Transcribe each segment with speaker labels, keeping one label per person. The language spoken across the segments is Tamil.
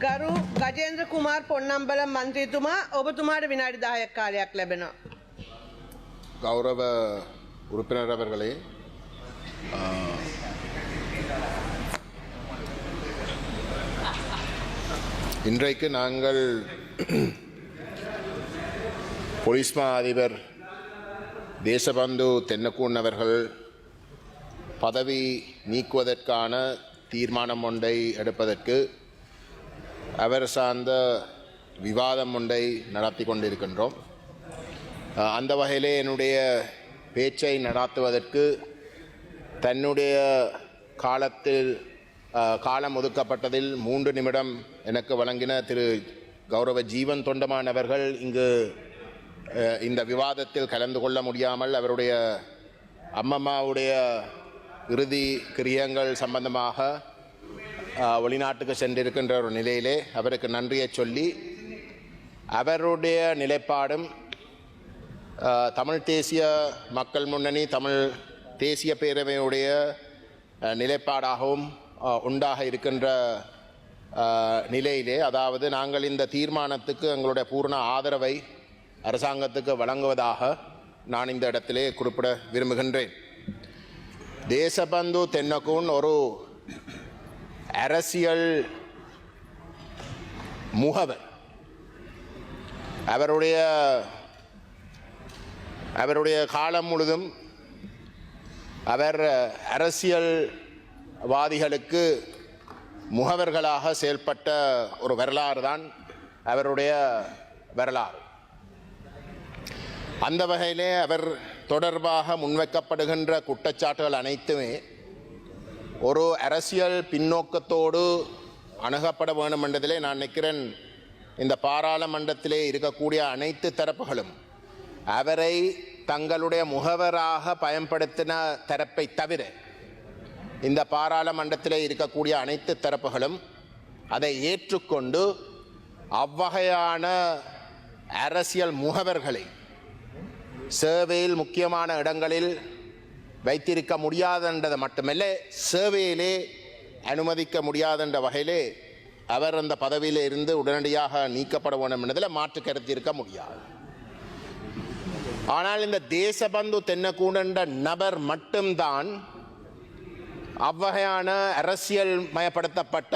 Speaker 1: ගරු ගජේන්ද්‍ර කුමාර් පොන්නම්බල මන්ත්‍රීතුමා ඔබතුමාට විනාඩි 10ක් කාලයක් ලැබෙනවා.
Speaker 2: கௌரவ உறுப்பினர் அவர்களே ஆ, இன்றைக்கு நாங்கள் போலீஸ் மா அதிபர் தேசபந்து தென்னக்கூன் அவர்கள் பதவி நீக்குவதற்கான தீர்மானம் ஒன்றை எடுப்பதற்கு அவர் சார்ந்த விவாதம் ஒன்றை நடத்தி கொண்டிருக்கின்றோம். அந்த வகையிலே என்னுடைய பேச்சை நடாத்துவதற்கு தன்னுடைய காலத்தில் காலம் ஒதுக்கப்பட்டதில் மூன்று நிமிடம் எனக்கு வழங்கின திரு கௌரவ ஜீவன் தொண்டமான் அவர்கள் இங்கு இந்த விவாதத்தில் கலந்து கொள்ள முடியாமல் அவருடைய அம்மம்மாவுடைய இறுதி கிரியங்கள் சம்பந்தமாக வெளிநாட்டுக்கு சென்றிருக்கின்ற ஒரு நிலையிலே அவருக்கு நன்றியை சொல்லி அவருடைய நிலைப்பாடும் தமிழ் தேசிய மக்கள் முன்னணி தமிழ் தேசிய பேரவையுடைய நிலைப்பாடாகவும் உண்டாக இருக்கின்ற நிலையிலே அதாவது நாங்கள் இந்த தீர்மானத்துக்கு எங்களுடைய பூர்ண ஆதரவை அரசாங்கத்துக்கு வழங்குவதாக நான் இந்த இடத்திலே குறிப்பிட விரும்புகின்றேன். தேசபந்து தென்னக்கூன் ஒரு அரசியல் முகவர். அவருடைய அவருடைய காலம் முழுதும் அவர் அரசியல்வாதிகளுக்கு முகவர்களாக செயல்பட்ட ஒரு வரலாறு தான் அவருடைய வரலாறு. அந்த வகையிலே அவர் தொடர்பாக முன்வைக்கப்படுகின்ற குற்றச்சாட்டுகள் அனைத்துமே ஒரு அரசியல் பின்னோக்கத்தோடு அணுகப்பட வேண்டும் என்றதிலே நான் நினைக்கிறேன் இந்த பாராளுமன்றத்திலே இருக்கக்கூடிய அனைத்து தரப்புகளும் அவரை தங்களுடைய முகவராக பயன்படுத்தின தரப்பை தவிர இந்த பாராளுமன்றத்திலே இருக்கக்கூடிய அனைத்து தரப்புகளும் அதை ஏற்றுக்கொண்டு அவ்வகையான அரசியல் முகவர்களை சேவையில் முக்கியமான இடங்களில் வைத்திருக்க முடியாதென்றதை மட்டுமல்ல சேவையிலே அனுமதிக்க முடியாதென்ற வகையிலே அவர் அந்த பதவியில் இருந்து உடனடியாக நீக்கப்பட வேண்டும் என்பதில் மாற்று கருத்து இருக்க முடியாது. ஆனால் இந்த தேசபந்து தென்னக்கூடன்ற நபர் மட்டும்தான் அவ்வகையான அரசியல் மயப்படுத்தப்பட்ட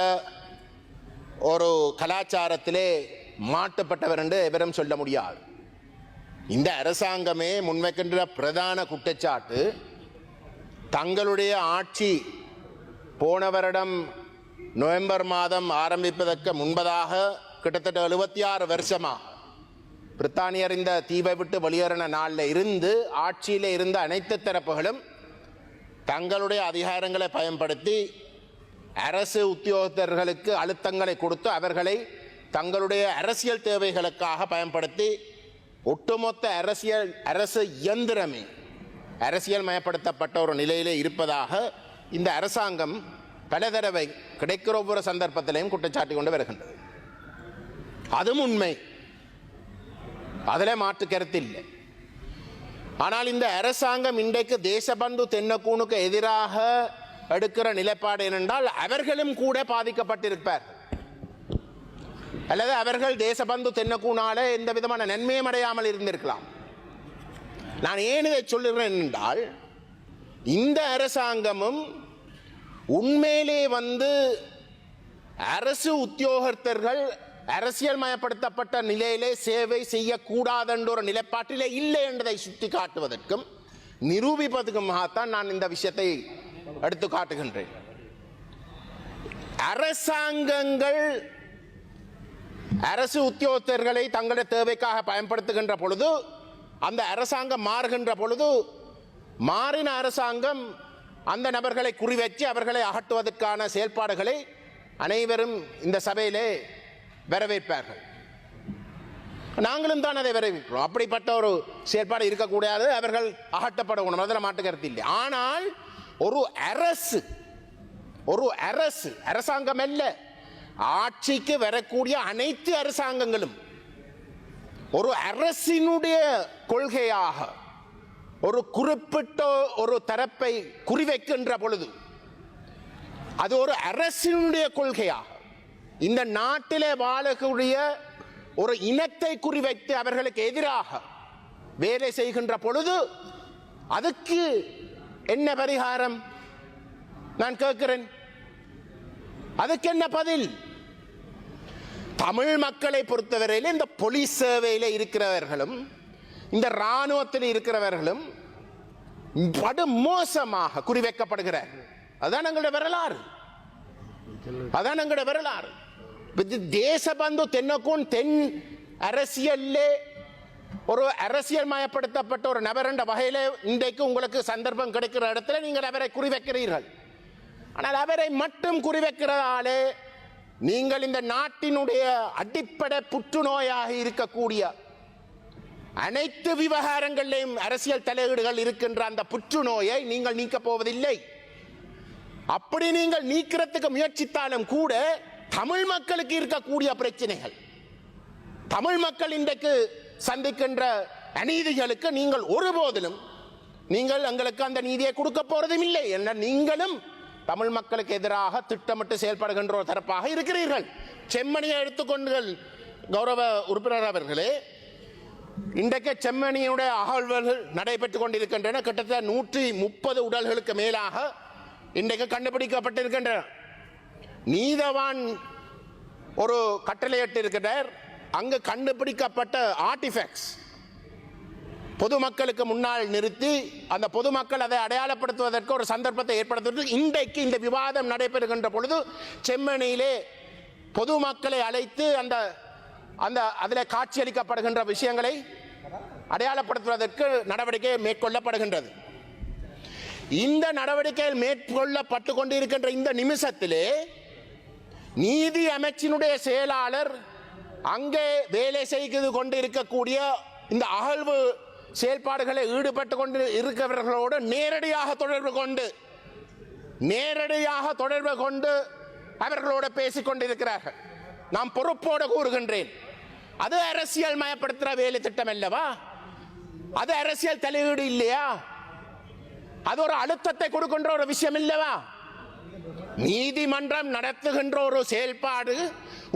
Speaker 2: ஒரு கலாச்சாரத்திலே மாட்டுப்பட்டவர் என்று எவரும் சொல்ல முடியாது. இந்த அரசாங்கமே முன்வைக்கின்ற பிரதான குற்றச்சாட்டு தங்களுடைய ஆட்சி போன வருடம் நவம்பர் மாதம் ஆரம்பிப்பதற்கு முன்பதாக கிட்டத்தட்ட எழுபத்தி ஆறு வருஷமாக பிரித்தானியர் இந்த தீவை விட்டு வெளியேறின நாளில் இருந்து ஆட்சியில் இருந்த அனைத்து தரப்புகளும் தங்களுடைய அதிகாரங்களை பயன்படுத்தி அரசு உத்தியோகத்தர்களுக்கு அழுத்தங்களை கொடுத்து அவர்களை தங்களுடைய அரசியல் தேவைகளுக்காக பயன்படுத்தி ஒட்டுமொத்த அரசியல் அரசு இயந்திரமே அரசியல் மயப்படுத்தப்பட்ட ஒரு நிலையிலே இருப்பதாக இந்த அரசாங்கம் பல தடவை கிடைக்கிற ஒவ்வொரு சந்தர்ப்பத்திலையும் குற்றச்சாட்டி கொண்டு வருகின்றது. அதுவும் உண்மை. அதில் மாற்று கருத்து இல்லை. ஆனால் இந்த அரசாங்கம் இன்றைக்கு தேசபந்து தென்னக்கூனுக்கு எதிராக எடுக்கிற நிலைப்பாடு என்னென்றால் அவர்களும் கூட பாதிக்கப்பட்டிருப்பார் அல்லது அவர்கள் தேசபந்து தென்னக்கூனால எந்த விதமான நன்மையும் அடையாமல் இருந்திருக்கலாம். நான் ஏன் இதை சொல்லுகிறேன் என்றால் இந்த அரசாங்கமும் உண்மையிலே வந்து அரசு உத்தியோகத்தர்கள் அரசியல் மயப்படுத்தப்பட்ட நிலையிலே சேவை செய்யக்கூடாதென்ற ஒரு நிலைப்பாட்டிலே இல்லை என்பதை சுட்டி காட்டுவதற்கும் நிரூபிப்பதற்குமாகத்தான் நான் இந்த விஷயத்தை எடுத்து காட்டுகின்றேன். அரசாங்கங்கள் அரசு உத்தியோகத்தர்களை தங்களுடைய தேவைக்காக பயன்படுத்துகின்ற பொழுது அந்த அரசாங்கம் மாறுகின்ற பொழுது மாறின அரசாங்கம் அந்த நபர்களை குறிவைச்சு அவர்களை அகற்றுவதற்கான செயல்பாடுகளை அனைவரும் இந்த சபையிலே வரவேற்பார்கள். நாங்களும் தான் அதை வரவேற்கிறோம். அப்படிப்பட்ட ஒரு செயல்பாடு இருக்கக்கூடாது அவர்கள் அகற்றப்படணும் அதில் மாட்டு இல்லை. ஆனால் ஒரு அரசு ஒரு அரசு அரசாங்கம் அல்ல ஆட்சிக்கு வரக்கூடிய அனைத்து அரசாங்கங்களும் ஒரு அரசினுடைய கொள்கையாக ஒரு குறிப்பிட்ட ஒரு தரப்பை குறிவைக்கின்ற பொழுது அது ஒரு அரசினுடைய கொள்கையாக இந்த நாட்டிலே வாழக்கூடிய ஒரு இனத்தை குறிவைத்து அவர்களுக்கு எதிராக வேலை செய்கின்ற பொழுது அதுக்கு என்ன பரிகாரம்? நான் கேட்கிறேன். அதுக்கு என்ன பதில்? தமிழ் மக்களை பொறுத்தவரையில் இந்த போலீஸ் சேவையில் இருக்கிறவர்களும் இந்த இராணுவத்தில் இருக்கிறவர்களும் படு மோசமாக குறிவைக்கப்படுகிறார். அதான் எங்களுடைய வரலாறு. அதான் எங்களுடைய வரலாறு. தேசபந்து தென்னக்கும் தென் அரசியல்லே ஒரு அரசியல் மயப்படுத்தப்பட்ட ஒரு நபர் என்ற வகையில் இன்றைக்கு உங்களுக்கு சந்தர்ப்பம் கிடைக்கிற இடத்துல நீங்கள் அவரை குறிவைக்கிறீர்கள். ஆனால் அவரை மட்டும் குறிவைக்கிறதாலே நீங்கள் இந்த நாட்டினுடைய அடிப்படை புற்றுநோயாக இருக்கக்கூடிய அனைத்து விவகாரங்களிலும் அரசியல் தலையீடுகள் இருக்கின்ற அந்த புற்றுநோயை நீங்கள் நீக்கப் போவதில்லை. அப்படி நீங்கள் நீக்கிறதுக்கு முயற்சித்தாலும் கூட தமிழ் மக்களுக்கு இருக்கக்கூடிய பிரச்சனைகள் தமிழ் மக்கள் இன்றைக்கு சந்திக்கின்ற அநீதிகளுக்கு நீங்கள் ஒருபோதிலும் நீங்கள் எங்களுக்கு அந்த நீதியை கொடுக்க போறதும் இல்லை. என்ன நீங்களும் தமிழ் மக்களுக்கு எதிராக திட்டமிட்டு செயல்படுகின்ற ஒரு தரப்பாக இருக்கிறீர்கள். செம்மணியை எடுத்துக்கொண்டுகள் கௌரவ உறுப்பினர் அவர்களே இன்றைக்கு செம்மணியினுடைய அகழ்வுகள் நடைபெற்றுக் கொண்டிருக்கின்றன. கிட்டத்தட்ட நூற்றி முப்பது உடல்களுக்கு மேலாக இன்றைக்கு கண்டுபிடிக்கப்பட்டிருக்கின்றன. நீதவான் ஒரு கட்டளையிட்டிருக்கிறார். அங்கு கண்டுபிடிக்கப்பட்ட ஆர்டிஃபேக்ட்ஸ் பொதுமக்களுக்கு முன்னால் நிறுத்தி அந்த பொதுமக்கள் அதை அடையாளப்படுத்துவதற்கு ஒரு சந்தர்ப்பத்தை ஏற்படுத்துவதற்கு இன்றைக்கு இந்த விவாதம் நடைபெறுகின்ற பொழுது செம்மணியிலே பொதுமக்களை அழைத்து அந்த அந்த அதில் காட்சியளிக்கப்படுகின்ற விஷயங்களை அடையாளப்படுத்துவதற்கு நடவடிக்கை மேற்கொள்ளப்படுகின்றது. இந்த நடவடிக்கைகள் மேற்கொள்ளப்பட்டு கொண்டிருக்கின்ற இந்த நிமிஷத்திலே நீதி அமைச்சினுடைய செயலாளர் அங்கே வேலை செய்து கொண்டு இருக்கக்கூடிய இந்த அகழ்வு செயல்பாடுகளை ஈடுபட்டு கொண்டு இருக்கிறவர்களோடு நேரடியாக தொடர்பு கொண்டு நேரடியாக தொடர்பு கொண்டு அவர்களோடு பேசிக் கொண்டிருக்கிறார்கள். நான் பொறுப்போடு கூறுகின்றேன் அது அரசியல் மயப்படுத்துகிற வேலை திட்டம் அல்லவா? அது அரசியல் தலையீடு இல்லையா? அது ஒரு அழுத்தத்தை கொடுக்கின்ற ஒரு விஷயம் இல்லவா? நீதிமன்றம் நடத்துகின்ற ஒரு செயல்பாடு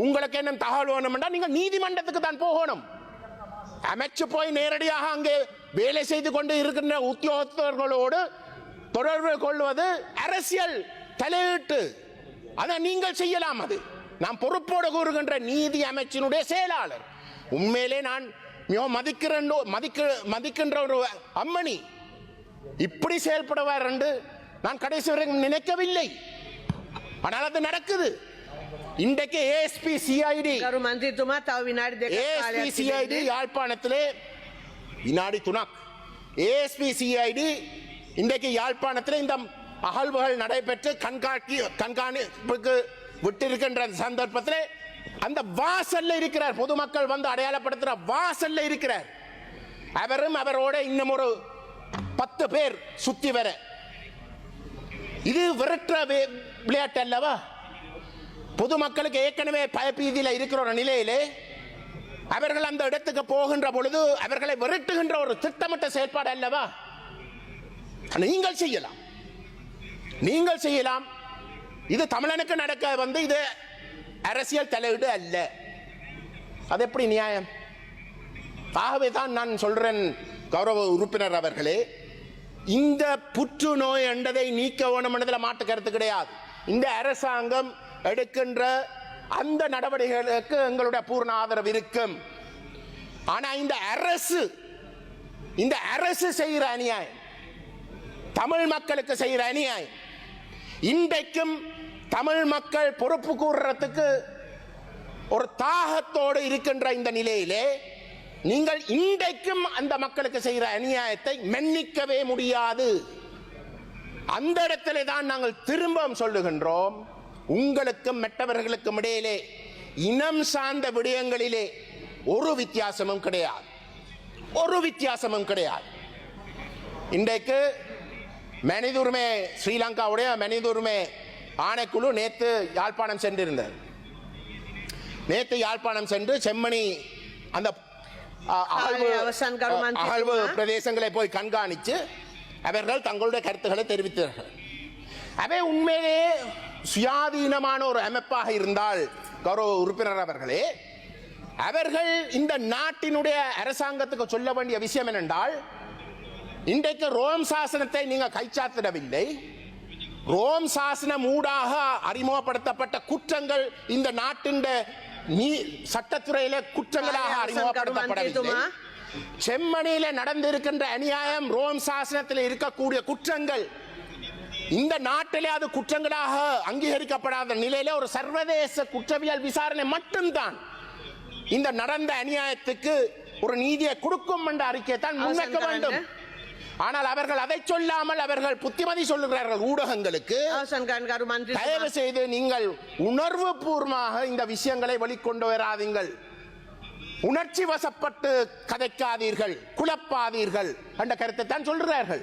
Speaker 2: உங்களுக்கு என்ன தகவல் வேணும்னா நீங்க நீதிமன்றத்துக்கு தான் போகணும். அமைச்சு போய் நேரடியாக அங்கே வேலை செய்து கொண்டு இருக்கின்ற உத்தியோகத்தர்களோடு தொடர்பு கொள்வது அரசியல் தலையீட்டு. அதை நீங்கள் செய்யலாம் அது. நான் பொறுப்போடு கூறுகின்ற நீதி அமைச்சினுடைய செயலாளர். உண்மையிலே நான் மிகவும் மதிக்கிற மதிக்க மதிக்கின்ற ஒரு அம்மணி. இப்படி செயல்படுவார் என்று நான் கடைசி வரை நினைக்கவில்லை. ஆனால் அது நடக்குது. இன்றைக்கு ஏஎஸ்பி சிஐடி
Speaker 1: மந்திரித்துமா தாவு வினாடி
Speaker 2: ஏஎஸ்பி சிஐடி யாழ்ப்பாணத்திலே வினாடி துணாக் ஏஎஸ்பி சிஐடி இன்றைக்கு யாழ்ப்பாணத்தில் இந்த அகழ்வுகள் நடைபெற்று கண்காட்சி கண்காணிப்புக்கு விட்டிருக்கின்ற சந்தர்ப்பத்தில் அந்த வாசல்ல இருக்கிறார். பொதுமக்கள் வந்து அடையாளப்படுத்துகிற வாசல்ல இருக்கிறார். அவரும் அவரோட இன்னும் ஒரு பத்து பேர் சுத்தி வர. இது விரட்டுற விளையாட்டு அல்லவா? பொதுமக்களுக்கு ஏற்கனவே பயப்பீதியில் இருக்கிற ஒரு நிலையிலே அவர்கள் அந்த இடத்துக்கு போகின்ற பொழுது அவர்களை விரட்டுகின்ற ஒரு திட்டமிட்ட செயல்பாடு அல்லவா? நீங்கள் செய்யலாம். நீங்கள் செய்யலாம். இது தமிழனுக்கு நடக்க வந்து இது அரசியல் தலையீடு அல்ல. அது எப்படி நியாயம்? ஆகவே தான் நான் சொல்றேன் கௌரவ உறுப்பினர் அவர்களே இந்த புற்றுநோய் என்றதை நீக்க வேணும் என்றதில் மாற்று கருத்து கிடையாது. இந்த அரசாங்கம் எடுக்கின்ற அந்த நடவடிக்கைகளுக்கு எங்களுடைய பூர்ண ஆதரவு இருக்கும். ஆனா இந்த அரசு இந்த அரசு செய்கிற அநியாயம் தமிழ் மக்களுக்கு செய்கிற அநியாயம் இன்றைக்கும் தமிழ் மக்கள் பொறுப்பு கூறுறதுக்கு ஒரு தாகத்தோடு இருக்கின்ற இந்த நிலையிலே நீங்கள் இன்றைக்கும் அந்த மக்களுக்கு செய்கிற அநியாயத்தை மன்னிக்கவே முடியாது. அந்த இடத்திலே தான் நாங்கள் திரும்பவும் சொல்லுகின்றோம். உங்களுக்கும் மற்றவர்களுக்கும் இடையிலே இனம் சார்ந்த விடயங்களிலே ஒரு வித்தியாசமும் கிடையாது. ஒரு வித்தியாசமும் கிடையாது. இன்றைக்கு மனித உரிமை ஸ்ரீலங்காவுடைய மனித உரிமை ஆணைக்குழு நேற்று யாழ்ப்பாணம் சென்றிருந்தது. நேற்று யாழ்ப்பாணம் சென்று செம்மணி அந்த அகழ்வு. பிரதேசங்களை போய் கண்காணித்து அவர்கள் தங்களுடைய கருத்துக்களை தெரிவித்தார்கள். அவை உண்மையிலே சுயாதீனமான ஒரு அமைப்பாக இருந்தால் கௌரவ உறுப்பினர் அவர்களே அவர்கள் இந்த நாட்டினுடைய அரசாங்கத்துக்கு சொல்ல வேண்டிய விஷயம் என்னென்றால் இன்றைக்கு ரோம் சாசனத்தை நீங்க கைச்சாத்திடவில்லை. ரோம் சாசனம் ஊடாக அறிமுகப்படுத்தப்பட்ட குற்றங்கள் இந்த நாட்டின் நீ சட்டத்துறையில குற்றங்களாக அறிமுகப்படுத்தப்படவில்லை. செம்மணியில நடந்திருக்கின்ற அநியாயம் ரோம் சாசனத்தில் இருக்கக்கூடிய குற்றங்கள். இந்த நாட்டிலே அது குற்றங்களாக அங்கீகரிக்கப்படாத நிலையில ஒரு சர்வதேச குற்றவியல் விசாரணை மட்டும்தான். இந்த நடந்த அநியாயத்துக்கு ஒரு நீதியை கொடுக்கும் என்ற அறிக்கையை தான் முன்வைக்க வேண்டும். ஆனால் அவர்கள் அதை சொல்லாமல் அவர்கள் புத்திமதி சொல்லுகிறார்கள் ஊடகங்களுக்கு. தயவு செய்து நீங்கள் உணர்வு பூர்வமாக இந்த விஷயங்களை வெளிக்கொண்டு வராதீங்கள் உணர்ச்சி வசப்பட்டு கதைக்காதீர்கள் குழப்பாதீர்கள் என்ற கருத்தை தான் சொல்கிறார்கள்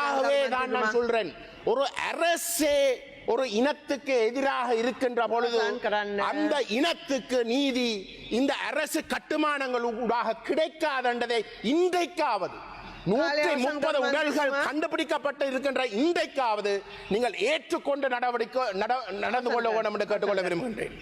Speaker 2: ஆகவே நான் சொல்றேன். ஒரு அரசே ஒரு இனத்துக்கு எதிராக இருக்கின்ற பொழுது அந்த இனத்துக்கு நீதி இந்த அரசு கட்டுமானங்கள் ஊடாக கிடைக்காதன்றதை இன்றைக்காவது நூற்றி முப்பது உடல்கள் கண்டுபிடிக்கப்பட்டு இருக்கின்ற இன்றைக்காவது நீங்கள் ஏற்றுக்கொண்டு நடவடிக்கை நடந்து கொள்ள வேண்டும் என்று கேட்டுக்கொள்ள விரும்புகின்றேன்.